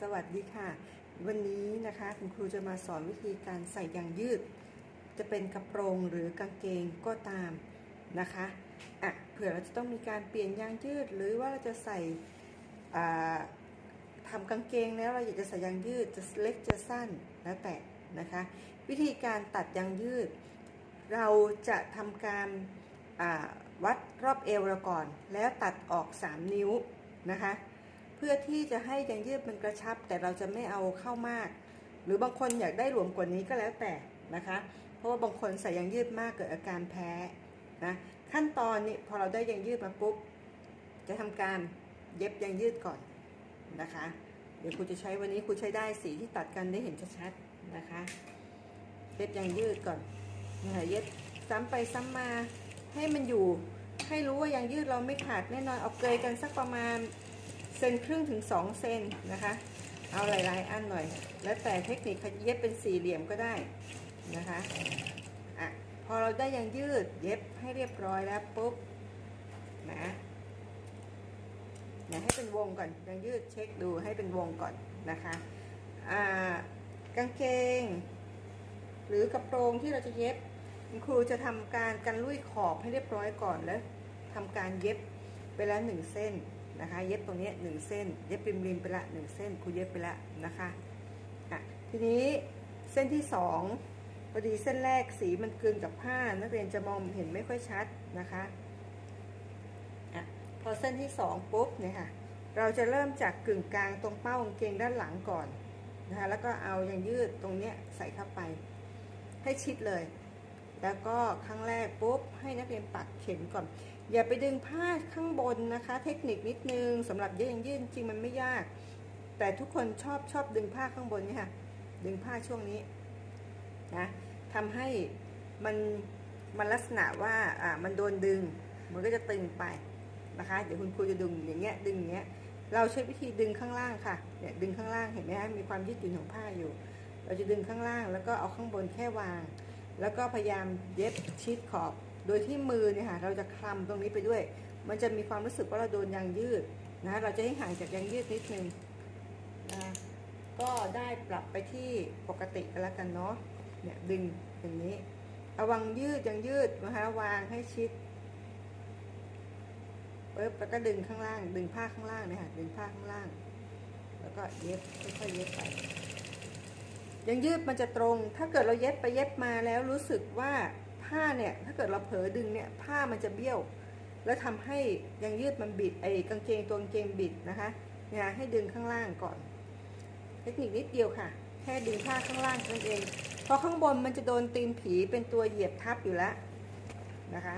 สวัสดีค่ะ วันนี้นะคะคุณครูจะมาสอนวิธีการใส่ยางยืด จะเป็นกระโปรงหรือกางเกงก็ตามนะคะอะเผื่อเราจะต้องมีการเปลี่ยนยางยืด หรือว่าเราจะใส่ทำกางเกงแล้วเราอยากจะใส่ยางยืดจะเล็กจะสั้นแล้วแต่นะคะ วิธีการตัดยางยืด เราจะทำการวัดรอบเอวเราก่อน แล้วตัดออก 3 นิ้วนะคะ พื่อที่จะให้ยางยืดมันกระชับ แต่เราจะไม่เอาเข้ามาก หรือบางคนอยากได้หลวมกว่านี้ก็แล้วแต่นะคะ เพราะว่าบางคนใส่ยางยืดมากเกิดอาการแพ้นะขั้นตอนนี้พอเราได้ยางยืดมาปุ๊บจะทำการเย็บยางยืดก่อนนะคะ เดี๋ยวครูจะใช้วันนี้ครูใช้ได้สีที่ตัดกันได้เห็นชัดๆนะคะ เย็บยางยืดก่อนนะคะเย็บซ้ำไปซ้ำมาให้มันอยู่ให้รู้ว่ายางยืดเราไม่ขาดแน่นอนเอาเกยกันสักประมาณ ซนครึ่งถึง2เซนนะคะ เอาหลาย ๆ อันหน่อย แล้วแต่เทคนิคเย็บเป็นสี่เหลี่ยมก็ได้นะคะอะพอเราได้ยางยืดเย็บให้เรียบร้อยแล้วปุ๊บนะนะให้เป็นวงก่อนยางยืดเช็คดูให้เป็นวงก่อนนะคะอ่ากางเกง หรือกระโปรงที่เราจะเย็บคุณครูจะทำการกันลุยขอบให้เรียบร้อยก่อนแล้วทำการเย็บไปแล้วหนึ่งเส้น นะคะ เย็บตรงนี้หนึ่งเส้น เย็บริมริมไปละหนึ่งเส้นครูเย็บไปละนะคะอะทีนี้เส้นที่สองพอดีเส้นแรกสีมันกลืนกับผ้า นักเรียนจะมองเห็นไม่ค่อยชัดนะคะอะพอเส้นที่สองปุ๊บเนี่ยค่ะเราจะเริ่มจากกึ่งกลางตรงเป้ากางเกงด้านหลังก่อนนะคะแล้วก็เอายางยืดตรงเนี้ยใส่เข้าไป ให้ชิดเลย แล้วก็ครั้งแรกปุ๊บให้นักเรียนปักเข็มก่อน อย่าไปดึงผ้าข้างบนนะคะ เทคนิคนิดนึงสำหรับเย็บยังยืดจริงมันไม่ยาก แต่ทุกคนชอบชอบดึงผ้าข้างบนเนี่ยค่ะ ดึงผ้าช่วงนี้นะทำให้มันมันลักษณะว่าอ่ามันโดนดึง มันก็จะตึงไปนะคะ เดี๋ยวคุณครูจะดึงอย่างเงี้ยดึงอย่างเงี้ยเราใช้วิธีดึงข้างล่างค่ะเนี่ยดึงข้างล่างเห็นไหมคะมีความยืดหยุ่นของผ้าอยู่ เราจะดึงข้างล่างแล้วก็เอาข้างบนแค่วาง แล้วก็พยายามเย็บชิดขอบ โดยที่มือเนี่ยค่ะเราจะคลำตรงนี้ไปด้วย มันจะมีความรู้สึกว่าเราโดนยางยืดนะเราจะให้ห่างจากยางยืดนิดนึงนะก็ได้ปรับไปที่ปกติกันแล้วกันเนาะเนี่ยดึงอย่างนี้เอาวางยืดยางยืดนะคะวางให้ชิดปึ๊บแล้วก็ดึงข้างล่าง ดึงผ้าข้างล่างเนี่ยค่ะดึงผ้าข้างล่าง แล้วก็เย็บค่อยๆเย็บไปยังยืดมันจะตรง ถ้าเกิดเราเย็บไปเย็บมาแล้วรู้สึกว่า ผ้าเนี่ยถ้าเกิดเราเผลอดึงเนี่ยผ้ามันจะเบี้ยว แล้วทำให้ยังยืดมันบิดไอ้กางเกงตัวกางเกงบิดนะคะเนี่ยให้ดึงข้างล่างก่อน เทคนิคนิดเดียวค่ะ แค่ดึงผ้าข้างล่างนั่นเองเพราะข้างบนมันจะโดนตีนผีเป็นตัวเหยียบทับอยู่แล้วนะคะ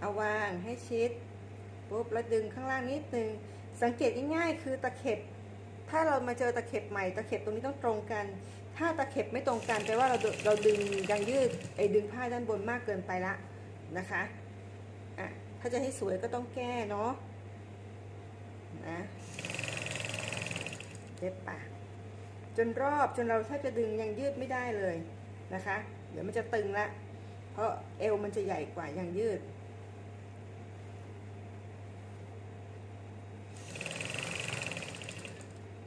เอาวางให้ชิดปุ๊บแล้วดึงข้างล่างนิดนึงสังเกตง่ายๆคือตะเข็บ ถ้าเรามาเจอตะเข็บใหม่ตะเข็บตรงนี้ต้องตรงกัน ถ้าตะเข็บไม่ตรงกันแปลว่าเราเราดึงยางยืดไอ้ดึงผ้าด้านบนมากเกินไปละนะคะอะถ้าจะให้สวยก็ต้องแก้เนาะนะเย็บปากจนรอบจนเราแทบจะดึงยางยืดไม่ได้เลยนะคะ เดี๋ยวมันจะตึงละเพราะเอวมันจะใหญ่กว่ายางยืด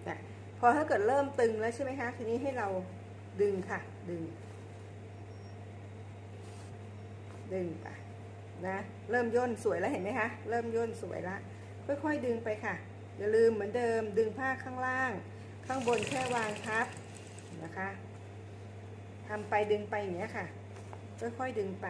นะ พอถ้าเกิดเริ่มตึงแล้วใช่ไหมคะทีนี้ให้เราดึงค่ะ ดึง ดึงไปนะ เริ่มย่นสวยแล้วเห็นไหมคะ เริ่มย่นสวยละ ค่อยๆดึงไปค่ะ อย่าลืมเหมือนเดิม ดึงผ้าข้างล่าง ข้างบนแค่วางทับนะคะทำไปดึงไปอย่างเงี้ยค่ะ ค่อยๆดึงไป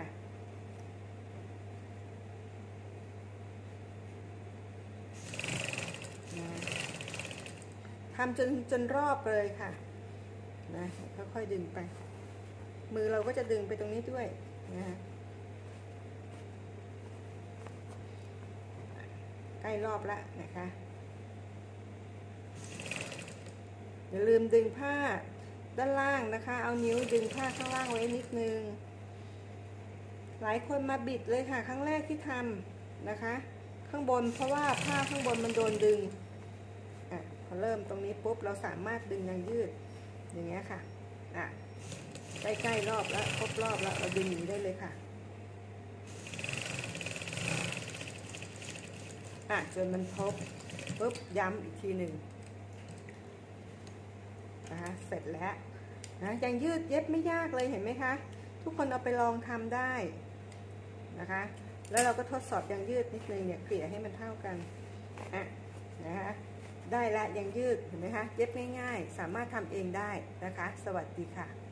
ทำจนจนรอบเลยค่ะนะค่อยๆดึงไป มือเราก็จะดึงไปตรงนี้ด้วยนะฮะใกล้รอบละนะคะอย่าลืมดึงผ้าด้านล่างนะคะ เอานิ้วดึงผ้าข้างล่างไว้นิดนึง หลายคนมาบิดเลยค่ะ ครั้งแรกที่ทำนะคะ ข้างบนเพราะว่าผ้าข้างบนมันโดนดึง พอเริ่มตรงนี้ปุ๊บเราสามารถดึงยางยืดอย่างเงี้ยค่ะอะใกล้ๆรอบแล้วครบรอบแล้วเราดึงนี้ได้เลยค่ะอะจนมันครบปุ๊บย้ำอีกทีหนึ่งนะคะเสร็จแล้วนะยังยืดเย็บไม่ยากเลยเห็นไหมคะ ทุกคนเอาไปลองทำได้นะคะ แล้วเราก็ทดสอบยังยืดนิดนึงเนี่ยเกลี่ยให้มันเท่ากันอะนะคะ ได้และยังยืดเห็นไหมคะเย็บง่ายๆ สามารถทำเองได้นะคะ สวัสดีค่ะ